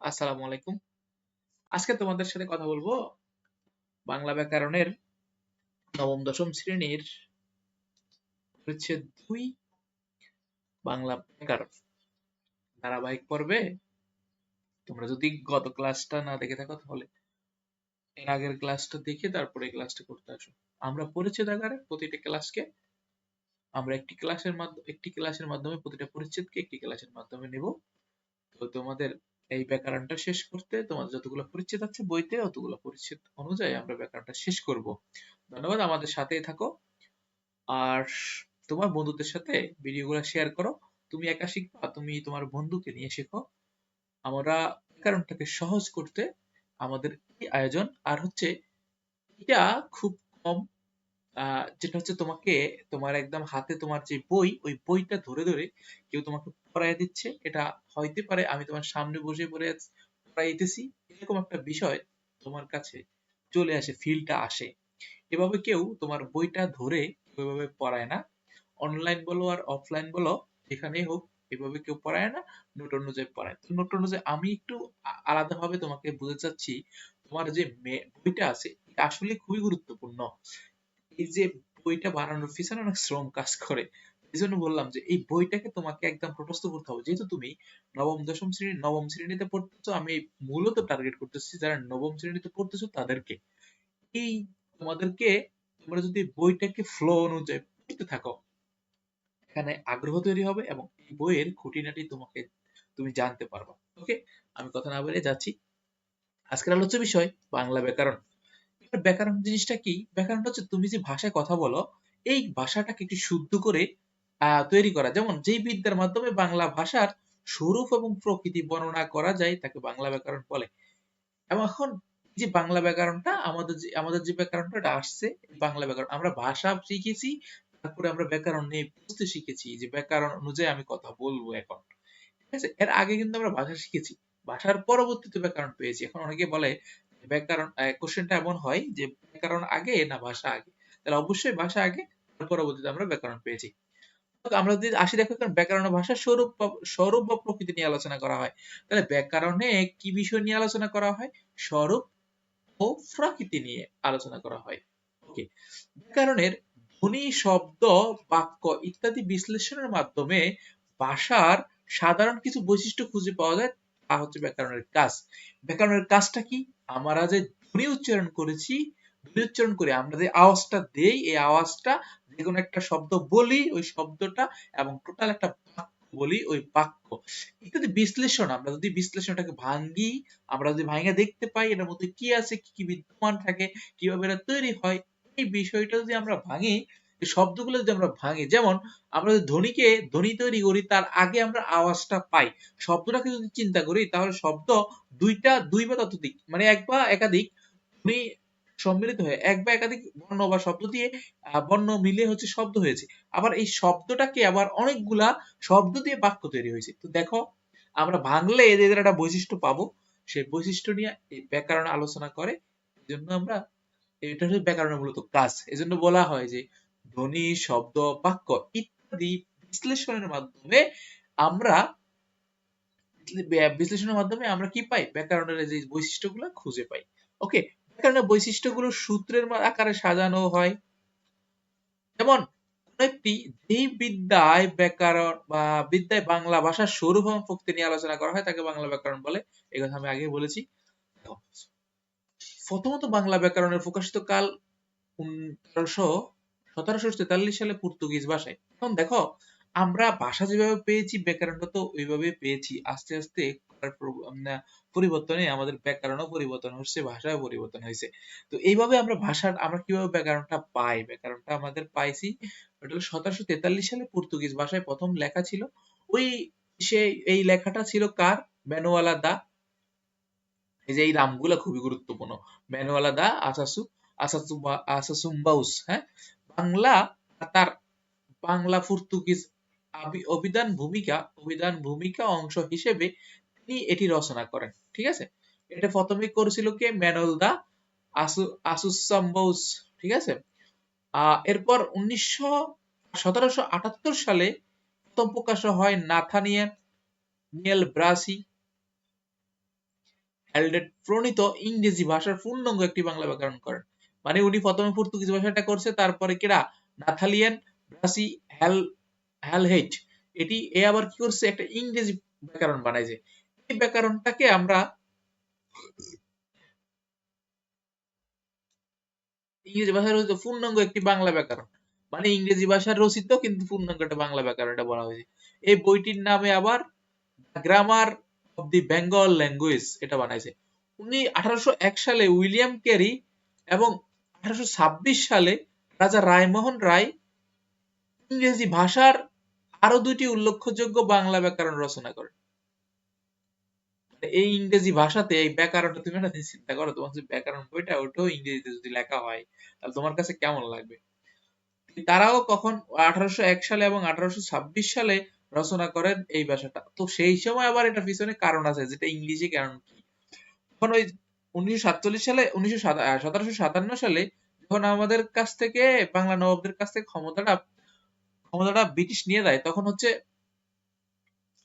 আসসালামু আলাইকুম। আজকে তোমাদের সাথে কথা বলব বাংলা ব্যাকরণের নবম, দশম শ্রেণির পরিচ্ছেদ দুই বাংলা ব্যাকরণ। ধারাবাহিক পর্বে তোমরা যদি গত ক্লাসটা না দেখে থাকো তাহলে এর আগের ক্লাসটা দেখে তারপরে ক্লাসটা করতে আসো। আমরা পরিচ্ছেদ আকারে প্রতিটা ক্লাসকে আমরা একটি ক্লাসের মাধ্যমে একটি ক্লাসের মাধ্যমে প্রতিটা পরিচ্ছেদকে একটি ক্লাসের মাধ্যমে নেব। তো তোমাদের এই ব্যাকরণটা শেষ করতে তোমাদের যতগুলো পরিচ্ছেদ আছে বইতে অতগুলো পরিচ্ছেদ অনুযায়ী আমরা ব্যাকরণটা শেষ করব। ধন্যবাদ, আমাদের সাথেই থাকো। আর তোমার বন্ধুদের সাথে ভিডিওগুলো শেয়ার করো। তুমি একা শিখবা, তুমি তোমার বন্ধুকে নিয়ে শেখো। আমরা ব্যাকরণটাকে সহজ করতে আমাদের এই আয়োজন, আর হচ্ছে এটা খুব কম যেটা হচ্ছে তোমাকে তোমার একদম হাতে তোমার যে বই, ওই বইটা ধরে ধরে কেউ তোমাকে পড়ায় দিচ্ছে, এটা হইতে পারে আমি তোমার সামনে বসে পড়ে পড়াইতেছি। এরকম একটা বিষয় তোমার কাছে চলে আসে ফিলটা আসে। এভাবে কেউ তোমার বইটা ধরে ওইভাবে পড়ায় না। অনলাইন বলো আর অফলাইন বলো, যেখানেই হোক, এভাবে কেউ পড়ায় না, নোট অনুযায়ী পড়ায়। তো নোট অনুযায়ী আমি একটু আলাদাভাবে তোমাকে বুঝতে চাচ্ছি, তোমার যে বইটা আছে, এটা আসলে খুবই গুরুত্বপূর্ণ। এই যে বইটা বানানোর পিছনে অনেক শ্রম কাজ করে। এই জন্য বললাম যে এই বইটাকে তোমাকে একদম প্রটস্থ করতে হবে। যেহেতু তুমি নবম, দশম শ্রেণি নবম শ্রেণীতে পড়তেছো, আমি মূলত টার্গেট করতেছি যারা নবম শ্রেণীতে পড়তেছো তাদেরকে। এই তোমাদেরকে, তোমরা যদি বইটাকে ফ্লো অনুযায়ী পড়তে থাকো, এখানে আগ্রহ তৈরি হবে এবং এই বইয়ের খুঁটিনাটি তোমাকে, তুমি জানতে পারবা। ওকে আমি কথা না বলে যাচ্ছি। আজকের আলোচ্য বিষয়, বাংলা ব্যাকরণ। ব্যাকরণ জিনিসটা কি? ব্যাকরণটা হচ্ছে তুমি যে ভাষায় কথা বলো, এই ভাষাটাকে একটু শুদ্ধ করে তৈরি করা। যেমন যেই বিদ্যার মাধ্যমে বাংলা ভাষার স্বরূপ এবং প্রকৃতি বর্ণনা করা যায়, তাকে বাংলা ব্যাকরণ বলে। এবং এখন যে বাংলা ব্যাকরণটা, আমাদের যে আমাদের যে ব্যাকরণটা, এটা আসছে বাংলা ব্যাকরণ। আমরা ভাষা শিখেছি, তারপরে আমরা ব্যাকরণ নিয়ে বুঝতে শিখেছি যে ব্যাকরণ অনুযায়ী আমি কথা বলব এখন। ঠিক আছে? এর আগে কিন্তু আমরা ভাষা শিখেছি। ভাষার পরবর্তীতে ব্যাকরণ পেয়েছি। এখন অনেকে বলে, ব্যাকরণ কোশ্চেনটা এমন হয় যে ব্যাকরণ আগে না ভাষা আগে? তাহলে অবশ্যই ভাষা আগে পরবর্তীতে আমরা ব্যাকরণ পেয়েছি। আমরা যদি আসি দেখো ব্যাকরণ ও ভাষার স্বরূপ স্বরূপ বা প্রকৃতি নিয়ে আলোচনা করা হয়। তাহলে ব্যাকরণে কি বিষয় নিয়ে আলোচনা করা হয়? স্বরূপ ও প্রকৃতি নিয়ে আলোচনা করা হয়। ওকে ব্যাকরণের ধ্বনি, শব্দ, বাক্য ইত্যাদি বিশ্লেষণের মাধ্যমে ভাষার সাধারণ কিছু বৈশিষ্ট্য খুঁজে পাওয়া যায়, তা হচ্ছে ব্যাকরণের কাজ। ব্যাকরণের কাজটা কি? আমরা যে ধ্বনি উচ্চারণ করেছি, ধ্বনি উচ্চারণ করে আমরা যে আওয়াজটা দেই, এই আওয়াজটা যে কোনো একটা শব্দ বলি, ওই শব্দটা এবং টোটাল একটা বলি, ওই বাক্য। ইত্যাদি বিশ্লেষণ, আমরা যদি বিশ্লেষণটাকে ভাঙ্গি, আমরা যদি ভাঙে দেখতে পাই এটার মধ্যে কি আছে, কি কি বিদ্যমান থাকে, কীভাবে এটা তৈরি হয়, এই বিষয়টা যদি আমরা ভাঙি শব্দগুলো যদি আমরা ভাঙি, যেমন আমরা যদি ধ্বনিকে, ধ্বনি তৈরি করি, তার আগে আমরা আওয়াজটা পাই। শব্দটাকে যদি চিন্তা করি, তাহলে শব্দ দুইটা, দুই বা ততোধিক মানে এক বা একাধিক ধ্বনি সম্মিলিত হয়ে এক বা একাধিক বর্ণ বা শব্দ দিয়ে বর্ণ মিলিয়ে হচ্ছে শব্দ হয়েছে। আবার এই শব্দটাকে আবার অনেকগুলা শব্দ দিয়ে বাক্য তৈরি হয়েছে। তো দেখো, আমরা ভাঙলে এদের একটা বৈশিষ্ট্য পাবো। সেই বৈশিষ্ট্য নিয়ে এই ব্যাকরণ আলোচনা করে, এই জন্য আমরা, এটা হচ্ছে ব্যাকরণের মূলত কাজ। এজন্য বলা হয় যে, ধ্বনি, শব্দ, বাক্য ইত্যাদি বিশ্লেষণের মাধ্যমে আমরা, বিশ্লেষণের মাধ্যমে আমরা কি পাই? ব্যাকরণের যে বৈশিষ্ট্যগুলো খুঁজে পাই। ওকে ব্যাকরণের বৈশিষ্ট্যগুলো সূত্রের আকারে সাজানো হয়। যেমন একটি যেই বিদ্যায় ব্যাকরণ বা বিদ্যায় বাংলা ভাষার স্বরূপ প্রকৃতি নিয়ে আলোচনা করা হয়, তাকে বাংলা ব্যাকরণ বলে। এই কথা আমি আগে বলেছি। প্রথমত বাংলা ব্যাকরণের প্রকাশিত কাল তেরোশো সতেরোশো তেতাল্লিশ সালে পর্তুগিজ ভাষায়। এখন দেখো, আমরা ভাষা যেভাবে পেয়েছি, ব্যাকরণটা তো ওইভাবে পেয়েছি। আস্তে আস্তে উম, আহ, পরিবর্তনে আমাদের ব্যাকরণও পরিবর্তন হচ্ছে ভাষাও পরিবর্তন হয়েছে। তো এইভাবে আমরা ভাষার আমরা কীভাবে ব্যাকরণটা পাই? ব্যাকরণটা আমাদের পাইছি ওটা সতেরোশো তেতাল্লিশ সালে পর্তুগিজ ভাষায় প্রথম লেখা ছিল। ওই সে এই লেখাটা ছিল কার? ম্যানুয়ালা দা। এই যে এই নামগুলো খুবই গুরুত্বপূর্ণ। ম্যানুয়ালা দা আসাসু আসাসুম্বা আসাসুম্বাউস হ্যাঁ? বাংলা তার বাংলা পর্তুগিজ অভিধান ভূমিকা অভিধান ভূমিকা অংশ হিসেবে তিনি এটি রচনা করেন, ঠিক আছে? এটা প্রথমে করেছিল কে? ম্যানুয়াল দা আসু আসুসাম্বাউস ঠিক আছে? এরপর উনিশশো সালে প্রথম প্রকাশ হয় নাথানিয়েল নিয়েল ব্রাসি হ্যালডেট প্রণীত ইংরেজি ভাষার পূর্ণাঙ্গ একটি বাংলা ব্যাকরণ করেন। মানে উনি প্রথমে পর্তুগিজ ভাষাটা করছে, তারপরে কেরা নাথালিয়ান, ব্রাসি, হ্যাল, হ্যালহেইট। এটি, এ আবার কি করছে? একটা ইংরেজি ব্যাকরণ বানাইছে। ব্যাকরণটাকে আমরা ইংরেজি ভাষার রচিত পূর্ণাঙ্গ একটি বাংলা ব্যাকরণ। মানে ইংরেজি ভাষার রচিত কিন্তু পূর্ণাঙ্গ একটা বাংলা ব্যাকরণ এটা বলা হয়েছে। এই বইটির নামে আবার grammar of the Bengal language এটা বানাইছে। উনি আঠারোশো এক সালে উইলিয়াম ক্যারি এবং আঠারোশো ছাব্বিশ সালে রাজা রায়মোহন রায় ইংরেজি ভাষার আরও দুটি উল্লেখযোগ্য বাংলা ব্যাকরণ রচনা করেন। এই ইংরেজি ভাষাতে এই ব্যাকরণটা তুমি না চিন্তা করো, তোমার যে ব্যাকরণ বইটা ওটাও ইংরেজিতে যদি লেখা হয়, তাহলে তোমার কাছে কেমন লাগবে? তারাও কখন আঠারোশো এক সালে এবং আঠারোশো ছাব্বিশ সালে রচনা করেন এই ভাষাটা। তো সেই সময় আবার এটা পিছনে কারণ আছে, যেটা ইংলিশে কারণ কি? তখন ওই উনিশশো সাতচল্লিশ সালে, উনিশশো সতেরোশো সাতান্ন সালে যখন আমাদের কাছ থেকে, বাংলা নবাবদের কাছ থেকে ক্ষমতাটা ক্ষমতাটা ব্রিটিশ নিয়ে যায়, তখন হচ্ছে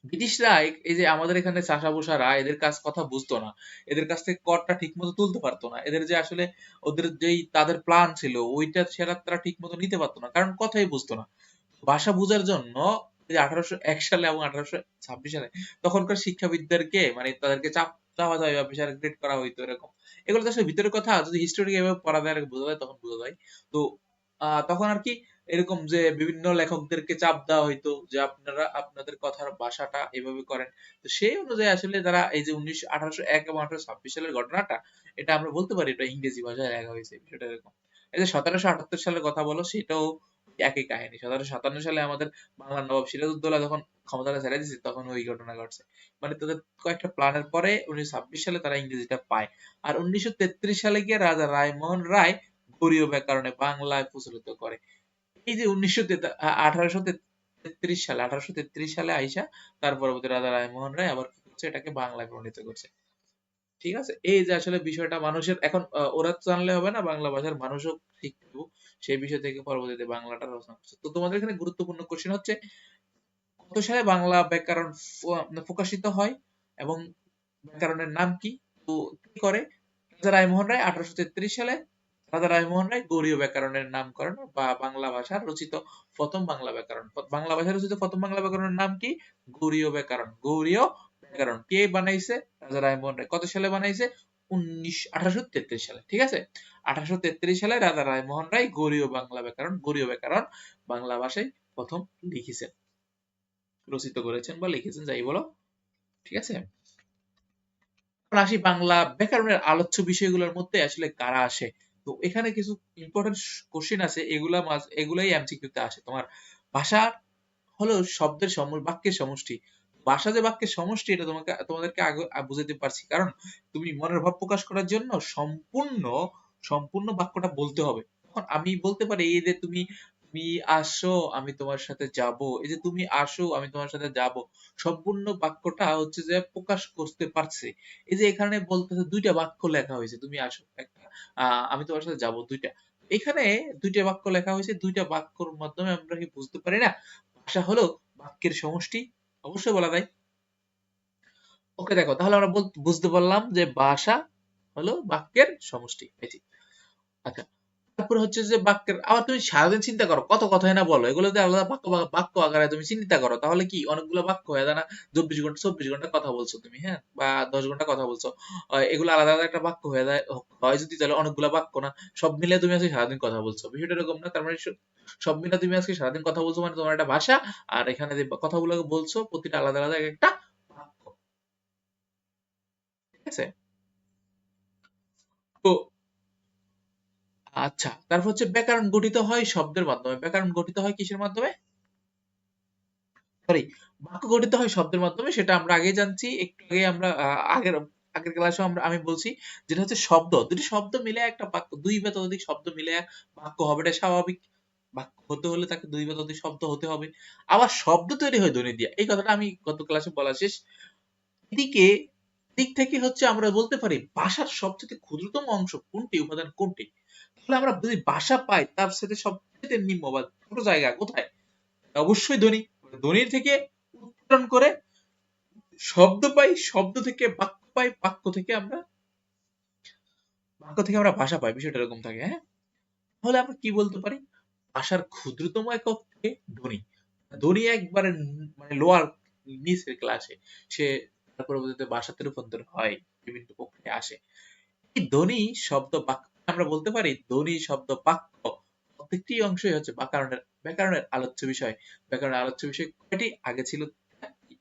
ব্রিটিশরা এই যে আমাদের এখানে চাষাবুসারা, এদের কাছ কথা বুঝতো না। এদের কাছ থেকে করটা ঠিক মতো তুলতে পারতো না। এদের যে আসলে ওদের যেই তাদের প্ল্যান ছিল, ওইটা সেটা তারা ঠিক মতো নিতে পারতো না। কারণ কথাই বুঝতো না। ভাষা বুঝার জন্য আঠারোশো এক সালে এবং আঠারোশো ছাব্বিশ সালে তখনকার শিক্ষাবিদদেরকে মানে তাদেরকে চাপ চাওয়া যায় বা প্রেশার গ্রেড করা হইতো এরকম। এগুলো তো আসলে ভিতরের কথা। যদি হিস্টোরি এভাবে পড়া যায়, বোঝা যায়, তখন বোঝা যায়। তো তখন আর কি এরকম যে বিভিন্ন লেখকদেরকে চাপ দেওয়া হইতো যে আপনারা আপনাদের কথার ভাষাটা এভাবে করেন। তো সেই অনুযায়ী আসলে তারা এই যে উনিশশো আঠারোশো এক এবং আঠারোশো ছাব্বিশ সালের ঘটনাটা, এটা আমরা বলতে পারি এটা ইংরেজি ভাষায় লেখা হয়েছে বিষয়টা এরকম। এই যে সতেরোশো আটাত্তর সালের কথা বলো, সেটাও একই কাহিনী। সতেরোশো সাতান্ন সালে আমাদের বাংলার নবাব সিরাজউদ্দৌলা যখন ক্ষমতাটা ছেড়ে দিয়েছে, তখন ওই ঘটনা ঘটছে। মানে তাদের কয়েকটা প্ল্যানের পরে উনিশশো ছাব্বিশ সালে তারা ইংরেজিটা পায়। আর উনিশশো তেত্রিশ সালে গিয়ে রাজা রায়মোহন রায় গরীয় ব্যাকরণে বাংলায় প্রচলিত করে। এই যে উনিশশো আঠারোশো তেত্রিশ সালে, আঠারোশো তেত্রিশ সালে আইসা তার পরবর্তী রাজা রায়মোহন রায় আবার কি করছে? এটাকে বাংলায় প্রণীত করছে। ঠিক আছে? এই যে আসলে বিষয়টা মানুষের এখন ওরা জানলে হবে না, বাংলা ভাষার মানুষও শিখতে সেই বিষয় থেকে পরবর্তীতে বাংলাটা রচনা করছে। তো তোমাদের এখানে গুরুত্বপূর্ণ কোশ্চেন হচ্ছে, কত সালে বাংলা ব্যাকরণ মানে প্রকাশিত হয় এবং ব্যাকরণের নাম কি? তো কি করে? রাজা রায়মোহন রায় আঠারোশো তেত্রিশ সালে রাজা রায়মোহন রায় গৌরীয় ব্যাকরণের নামকরণ বা বাংলা ভাষার রচিত প্রথম বাংলা ব্যাকরণ। বাংলা ভাষার রচিত প্রথম বাংলা ব্যাকরণের নাম কি? গৌরীয় ব্যাকরণ। গৌরীয় ব্যাকরণ। কে বানাইছে? রাজা রায়মোহন রায়। কত সালে বানাইছে? উনিশ, আঠারোশো তেত্রিশ সালে, ঠিক আছে? আঠারোশো তেত্রিশ সালে রাজা রায়মোহন রায় গৌরীয় বাংলা ব্যাকরণ, গৌরীয় ব্যাকরণ বাংলা ভাষায় প্রথম লিখেছেন। রচিত করেছেন বা লিখেছেন, যাই বলো, ঠিক আছে? আসি বাংলা ব্যাকরণের আলোচ্য বিষয়গুলোর মধ্যে আসলে কারা আসে? তো এখানে কিছু ইম্পর্টেন্ট কোশ্চেন আছে, এগুলা এগুলাই এমসিকিউতে আসে। তোমার ভাষা হলো শব্দের বাক্যের সমষ্টি। ভাষা যে বাক্যের সমষ্টি, এটা তোমাকে, তোমাদেরকে আগে বুঝাতে পারছি। কারণ তুমি মনের ভাব প্রকাশ করার জন্য সম্পূর্ণ সম্পূর্ণ বাক্যটা বলতে হবে। তখন আমি বলতে পারি, এই যে তুমি তুমি আসো, আমি তোমার সাথে যাব। এই যে তুমি আসো, আমি তোমার সাথে যাব। সম্পূর্ণ বাক্যটা হচ্ছে যে প্রকাশ করতে পারছে। এই যে এখানে বলতেছে দুইটা বাক্য লেখা হয়েছে, তুমি আসো। আমি তোমার সাথে যাব দুইটা। এখানে দুইটা বাক্য লেখা হয়েছে, দুইটা বাক্যর মাধ্যমে আমরা কি বুঝতে পারি না? ভাষা হলো বাক্যের সমষ্টি, অবশ্যই বলা যায়। ওকে, দেখো, তাহলে আমরা বুঝতে পারলাম যে ভাষা হলো বাক্যের সমষ্টি আচ্ছা তারপর হচ্ছে যে বাক্যের, আবার তুমি সারাদিন চিন্তা করো, কত কথাই না বলো, এগুলো যদি আলাদা বাক্য বাক্য আকারে তুমি চিন্তা করো, তাহলে কি অনেকগুলো বাক্য হয়ে যায় না? চব্বিশ ঘণ্টা চব্বিশ ঘণ্টা কথা বলছো তুমি হ্যাঁ? বা দশ ঘণ্টা কথা বলছো এগুলো আলাদা আলাদা একটা বাক্য হয়ে যায় হয় যদি তাহলে অনেকগুলো বাক্য না, সব মিলে তুমি আজকে সারাদিন কথা বলছো। বিষয়টা এরকম না, তার মানে সব মিলে তুমি আজকে সারাদিন কথা বলছো মানে তোমার একটা ভাষা, আর এখানে যে কথাগুলো বলছো, প্রতিটা আলাদা আলাদা একটা বাক্য। ঠিক আছে? তো আচ্ছা তারপর হচ্ছে ব্যাকরণ গঠিত হয় শব্দের মাধ্যমে। ব্যাকরণ গঠিত হয় কিসের মাধ্যমে? সরি বাক্য গঠিত হয় শব্দের মাধ্যমে, সেটা আমরা আগে জানছি, একটু আগে আমরা আগের আগের ক্লাসে আমরা, আমি বলছি, যেটা হচ্ছে শব্দ। দুটি শব্দ মিলে একটা বাক্য, দুই বা ততোধিক শব্দ মিলে বাক্য হবে, এটা স্বাভাবিক। বাক্য হতে হলে তাকে দুই বা ততোধিক শব্দ হতে হবে। আবার শব্দ তৈরি হয় ধ্বনি দিয়ে এই কথাটা আমি গত ক্লাসে বলা শেষ। এদিকে দিক থেকে হচ্ছে আমরা বলতে পারি, ভাষার সবচেয়ে ক্ষুদ্রতম অংশ কোনটি, উপাদান কোনটি? তাহলে আমরা যদি বাসা পাই, তার সাথে সবচেয়ে নিম্ন বা ছোট জায়গা কোথায়? অবশ্যই ধ্বনি। ধ্বনির থেকে উচ্চারণ করে শব্দ পাই, শব্দ থেকে বাক্য পাই, বাক্য থেকে আমরা, বাক্য থেকে আমরা ভাষা পাই, বিষয়টা এরকম থাকে হ্যাঁ? তাহলে আমরা কি বলতে পারি? ভাষার ক্ষুদ্রতম এককে ধ্বনি। ধ্বনি একবারে মানে লোয়ার নিচের ক্লাসে সে তার পরবর্তীতে ভাষাতে রূপান্তর হয়, বিভিন্ন প্রক্রিয়া আসে। এই ধ্বনি, শব্দ, বাক্য আমরা বলতে পারি ধ্বনি, শব্দ, বাক্য প্রত্যেকটি অংশই হচ্ছে ব্যাকরণের ব্যাকরণের আলোচ্য বিষয়। ব্যাকরণের আলোচ্য বিষয় কয়টি? আগে ছিল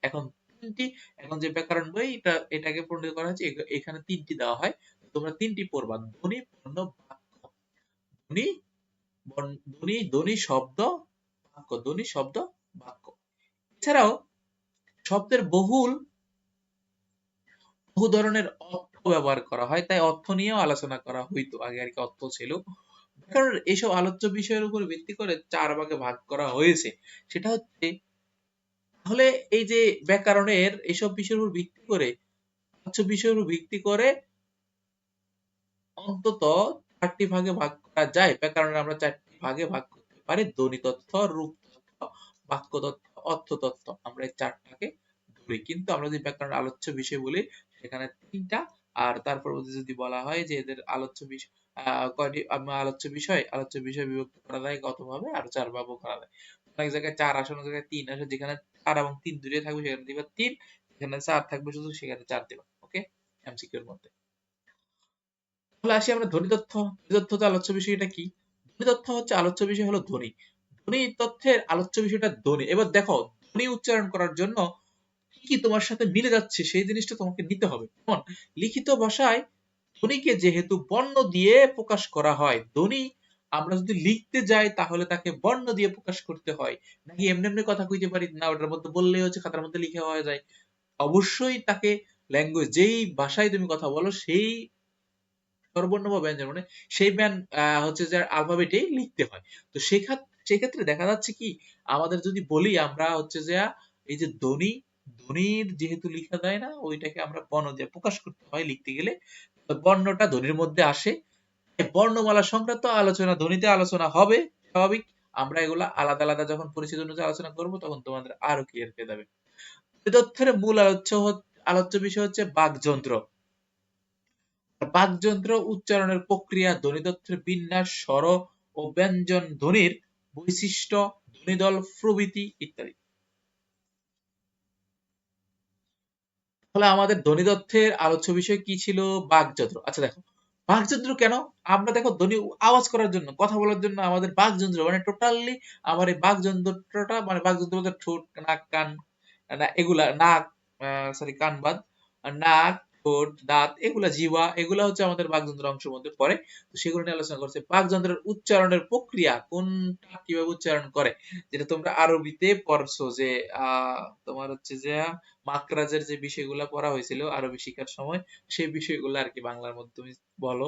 এখন তিনটি। এখন যে ব্যাকরণ বই, এটা, এটাকে পরিণত করা হয়েছে এখানে তিনটি দেওয়া হয়। তোমরা তিনটি পড়বা, ধ্বনি, বর্ণ, বাক্য। ধ্বনি ধ্বনি ধ্বনি, শব্দ, বাক্য। ধ্বনি, শব্দ, বাক্য। এছাড়াও শব্দের বহুল, বহু ধরনের অর্থ ব্যবহার করা হয়, তাই অর্থ নিয়েও আলোচনা করা হইতো। আগে আর কি অর্থ ছিল। কারণ এইসব আলোচ্য বিষয়ের উপর ভিত্তি করে চার ভাগে ভাগ করা হয়েছে। সেটা হচ্ছে, তাহলে এই যে ব্যাকরণের এইসব বিষয়ের উপর ভিত্তি করে, আলোচ্য বিষয়ের উপর ভিত্তি করে অন্তত চারটি ভাগে ভাগ করা যায়। ব্যাকরণের আমরা চারটি ভাগে ভাগ করতে পারি। ধ্বনি তথ্য রূপ তথ্য বাক্য তথ্য অর্থ তথ্য আমরা এই চারটাকে ধরি। কিন্তু আমরা যদি ব্যাকরণের আলোচ্য বিষয় বলি, সেখানে তিনটা আর তার পরবর্তী যদি বলা হয় যে এদের আলোচ্য বিষয় কয়টি আলোচ্য বিষয় আলোচ্য বিষয় বিভক্ত করা যায় কতভাবে আর চার ভাবে করা যায়। অনেক জায়গায় চার আসে অনেক জায়গায় তিন আসে যেখানে চার এবং তিন দুটোই থাকবে, সেখানে দিবা তিন, যেখানে চার থাকবে শুধু সেখানে চার দিবা ওকে এমসিকিউ এর মধ্যে। তাহলে আসি আমরা ধ্বনি তথ্য। ধ্বনি তথ্য তো আলোচ্য বিষয়, এটা কি? ধ্বনি তথ্য হচ্ছে আলোচ্য বিষয় হলো ধ্বনি। ধ্বনি তথ্যের আলোচ্য বিষয়টা ধ্বনি। এবার দেখো, ধ্বনি উচ্চারণ করার জন্য কি তোমার সাথে মিলে যাচ্ছে, সেই জিনিসটা তোমাকে নিতে হবে। যেমন লিখিত ভাষায় ধ্বনিকে যেহেতু বর্ণ দিয়ে প্রকাশ করা হয়, ধ্বনি আমরা যদি লিখতে যাই তাহলে তাকে বর্ণ দিয়ে প্রকাশ করতে হয়। নাকি এমনি এমনি কথা কইতে পারি, না, ওটার মধ্যে বললেই হচ্ছে, খাতার মধ্যে লিখে হয়ে যায়। অবশ্যই তাকে ল্যাঙ্গুয়েজ যেই ভাষায় তুমি কথা বলো, সেই স্বরবর্ণ বা ব্যঞ্জন মানে সেই ব্যান হচ্ছে যে আলফাবেটেই লিখতে হয়। তো সেক্ষেত্রে দেখা যাচ্ছে কি, আমাদের যদি বলি আমরা হচ্ছে যে, এই যে ধ্বনি ধ্বনির যেহেতু লিখা যায় না, ওইটাকে আমরা বর্ণ দিয়ে প্রকাশ করতে হয় লিখতে গেলে। বর্ণটা ধ্বনির মধ্যে আসে। বর্ণমালা সংক্রান্ত আলোচনা, ধ্বনিতে আলোচনা হবে, স্বাভাবিক। আমরা এগুলা আলাদা আলাদা যখন পরিচিত অনুযায়ী আলোচনা করব, তখন তোমাদের আরও ক্লিয়ার হয়ে যাবে। তথ্যের মূল আলোচ্য আলোচ্য বিষয় হচ্ছে বাকযন্ত্র। বাকযন্ত্র উচ্চারণের প্রক্রিয়া ধ্বনিতত্ত্বের বিন্যাস, স্বর ও ব্যঞ্জন ধ্বনির বৈশিষ্ট্য ধ্বনিদল প্রভৃতি ইত্যাদি। তাহলে আমাদের ধ্বনিতত্ত্বের আলোচ্য বিষয় কি ছিল? বাঘযন্ত্র আচ্ছা দেখো বাকযন্ত্র কেন? আমরা দেখো ধ্বনি আওয়াজ করার জন্য, কথা বলার জন্য আমাদের বাঘযন্ত্র মানে টোটালি আমার এই বাঘযন্ত্রটা মানে বাঘযন্ত্র ঠোঁট, নাক, কান এগুলা, নাক সরি কান বাদ, নাক ঠোঁট দাঁত এগুলা জিহ্বা এগুলা হচ্ছে আমাদের বাকযন্ত্র অংশের মধ্যে পড়ে। তো সেগুলো নিয়ে আলোচনা করছে। বাকযন্ত্রের উচ্চারণের প্রক্রিয়া কোনটা কীভাবে উচ্চারণ করে? যেটা তোমরা আরবিতে পড়ছো যে তোমার হচ্ছে যে মাকরাজের যে বিষয়গুলো পড়া হয়েছিল আরবি শিখার সময় সেই বিষয়গুলো আর কি বাংলার মধ্যে তুমি বলো।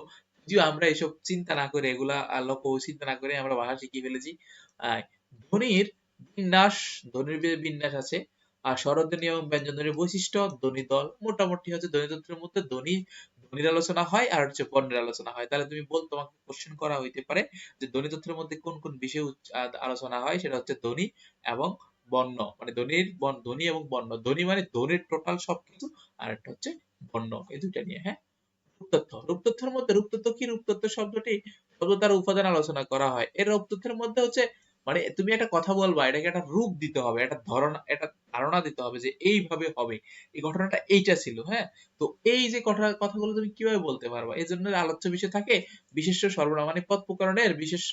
যদিও আমরা এসব চিন্তা না করে এগুলা লক্ষ্য চিন্তা না করে আমরা ভাষা শিখিয়ে ফেলেছি। আহ, ধ্বনির বিন্যাস ধ্বনির বিন্যাস আছে আর স্বরধ্বনি এবং ব্যঞ্জনধ্বনির বৈশিষ্ট্য, ধ্বনি দল মোটামুটি হচ্ছে ধ্বনিতন্ত্রের মধ্যে ধ্বনি, ধ্বনির আলোচনা হয় আর হচ্ছে বর্ণের আলোচনা হয়। তাহলে তুমি বল, তোমাকে কোশ্চেন করা হইতে পারে যে ধ্বনিতন্ত্রের মধ্যে কোন কোন বিষয় আলোচনা হয়, সেটা হচ্ছে ধ্বনি এবং বর্ণ। মানে ধ্বনির ধ্বনি এবং বর্ণ। ধ্বনি মানে ধ্বনির টোটাল সবকিছু আর একটা হচ্ছে বর্ণ। এই দুইটা নিয়ে হ্যাঁ? রূপতথ্য রূপতথ্যের মধ্যে রূপতথ্য কি? রূপতথ্য শব্দটি শব্দ তার উপাদান আলোচনা করা হয়। এর রূপতথ্যের মধ্যে হচ্ছে মানে তুমি একটা কথা বলবা, এটাকে একটা রূপ দিতে হবে, একটা ধারণা একটা ধারণা দিতে হবে যে এইভাবে হবে। এই ঘটনাটা এইটা ছিল হ্যাঁ? তো এই যে কথা, কথাগুলো তুমি কীভাবে বলতে পারবা? এই জন্য আলোচ্য বিষয় থাকে বিশেষ্য সর্বনাম মানে পদ প্রকরণের বিশেষ্য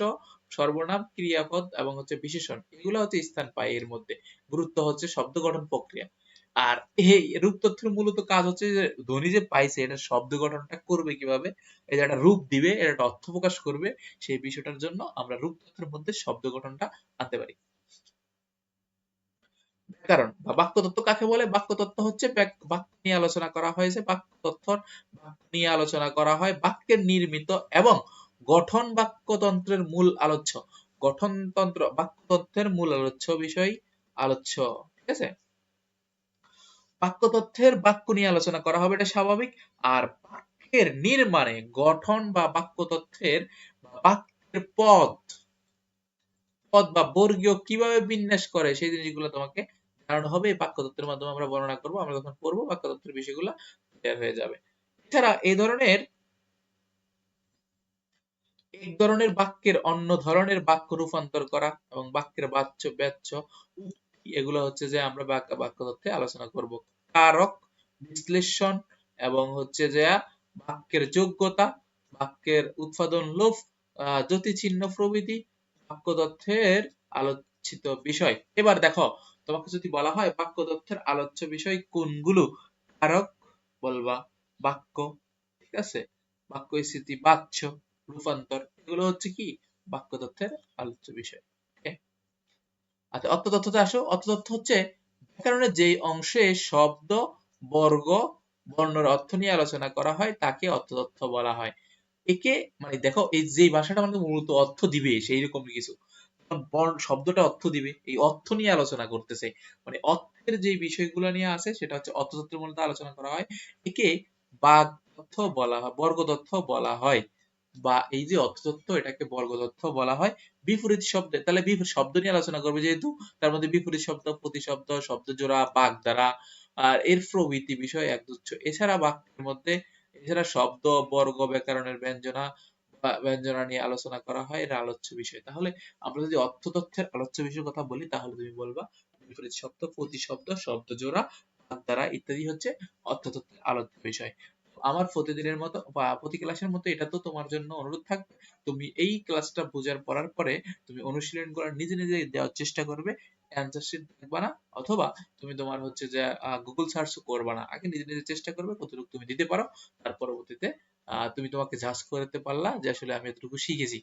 সর্বনাম, ক্রিয়াপদ এবং হচ্ছে বিশেষণ। এগুলো হচ্ছে স্থান পায় এর মধ্যে। গুরুত্ব হচ্ছে শব্দ গঠন প্রক্রিয়া। আর এই রূপ তথ্যের মূলত কাজ হচ্ছে যে ধ্বনি যে পাইছে, এটা শব্দ গঠনটা করবে কীভাবে, এটা একটা রূপ দিবে, এটা একটা অর্থ প্রকাশ করবে, সেই বিষয়টার জন্য আমরা রূপ তথ্যের মধ্যে শব্দ গঠনটা আনতে পারি। ব্যাকরণ বা বাক্য তত্ত্ব কাকে বলে? বাক্য তত্ত্ব হচ্ছে বাক্য নিয়ে আলোচনা করা হয়েছে বাক্য বাক্য নিয়ে আলোচনা করা হয় বাক্যের নির্মিত এবং গঠন বাক্যতন্ত্রের মূল আলোচ্য। গঠনতন্ত্র, বাক্যতন্ত্রের মূল আলোচ্য বিষয় আলোচ্য, ঠিক আছে? বাক্য তথ্যের বাক্য নিয়ে আলোচনা করা হবে, এটা স্বাভাবিক। আর বাক্যের নির্মাণে গঠন বা বাক্য তথ্যের বাক্যের পদ পদ বা বর্গীয় কীভাবে বিন্যাস করে, সেই জিনিসগুলো তোমাকে জানানো হবে। এই বাক্য তত্ত্বের মাধ্যমে আমরা বর্ণনা করব, আমরা যখন পড়ব বাক্য তত্ত্বের বিষয়গুলো ক্লিয়ার হয়ে যাবে। এছাড়া এই ধরনের, এক ধরনের বাক্যের অন্য ধরনের বাক্য রূপান্তর করা এবং বাক্যের বাচ্য ব্যাচ্য এগুলো হচ্ছে যে আমরা বাক্য বাক্য তথ্যে আলোচনা করব। কারক বিশ্লেষণ এবং হচ্ছে যে বাক্যের যোগ্যতা, বাক্যের উৎপাদন লোভ জ্যোতিচিহ্ন প্রভৃতি বাক্য তথ্যের আলোচিত বিষয়। এবার দেখো, তোমাকে যদি বলা হয় বাক্য তথ্যের আলোচ্য বিষয় কোনগুলো? কারক বলবা বাক্য, ঠিক আছে? বাক্য স্থিতি বাচ্য, রূপান্তর, এগুলো হচ্ছে কি? বাক্য তথ্যের আলোচ্য বিষয় আচ্ছা অর্থ তথ্যতে আসো। অর্থ তথ্য হচ্ছে ব্যাকরণের যেই অংশে শব্দ, বর্গ, বর্ণের অর্থ নিয়ে আলোচনা করা হয়, তাকে অর্থ তথ্য বলা হয়। একে মানে দেখো, এই যে ভাষাটা আমাদের মূলত অর্থ দিবে সেই রকম কিছু বর্ণ, শব্দটা অর্থ দিবে, এই অর্থ নিয়ে আলোচনা করতেছে। মানে অর্থের যে বিষয়গুলো নিয়ে আছে, সেটা হচ্ছে অর্থ তথ্যের মূলত আলোচনা করা হয়। একে বাদ তথ্য বলা হয় বর্গ তথ্য বলা হয়। বা এই যে অর্থ তথ্য এটাকে বর্গ তথ্য বলা হয়, বিপরীত শব্দে, তাহলে শব্দ নিয়ে আলোচনা করবে যেহেতু, তার মধ্যে বিপরীত শব্দ, প্রতিশব্দ শব্দ জোড়া দ্বারা আর এর প্রভৃতি বিষয় একগুচ্ছ এছাড়া বাক্যের মধ্যে, এছাড়া শব্দ, বর্গ, ব্যাকরণের ব্যঞ্জনা ব্যঞ্জনা নিয়ে আলোচনা করা হয়, এর আলোচ্য বিষয়। তাহলে আমরা যদি অর্থ তথ্যের আলোচ্য বিষয়ের কথা বলি, তাহলে তুমি বলবা বিপরীত শব্দ, প্রতিশব্দ শব্দ জোড়া দ্বারা ইত্যাদি হচ্ছে অর্থ তথ্যের আলোচ্য বিষয়। আমার প্রতিদিনের মতো বা প্রতি ক্লাসের মতো এটা তো তোমার জন্য অনুরোধ থাকবে। তুমি এই ক্লাসটা বোঝার পড়ার পরে তুমি অনুশীলন করার নিজে নিজে দেওয়ার চেষ্টা করবে অ্যান্সার শিট দেখবা না, অথবা তুমি তোমার হচ্ছে যে গুগল সার্চ করবা না। আগে নিজে নিজে চেষ্টা করবে কতটুকু তুমি দিতে পারো, তার পরবর্তীতে তুমি তোমাকে জাজ করতে পারলা যে আসলে আমি এতটুকু শিখেছি।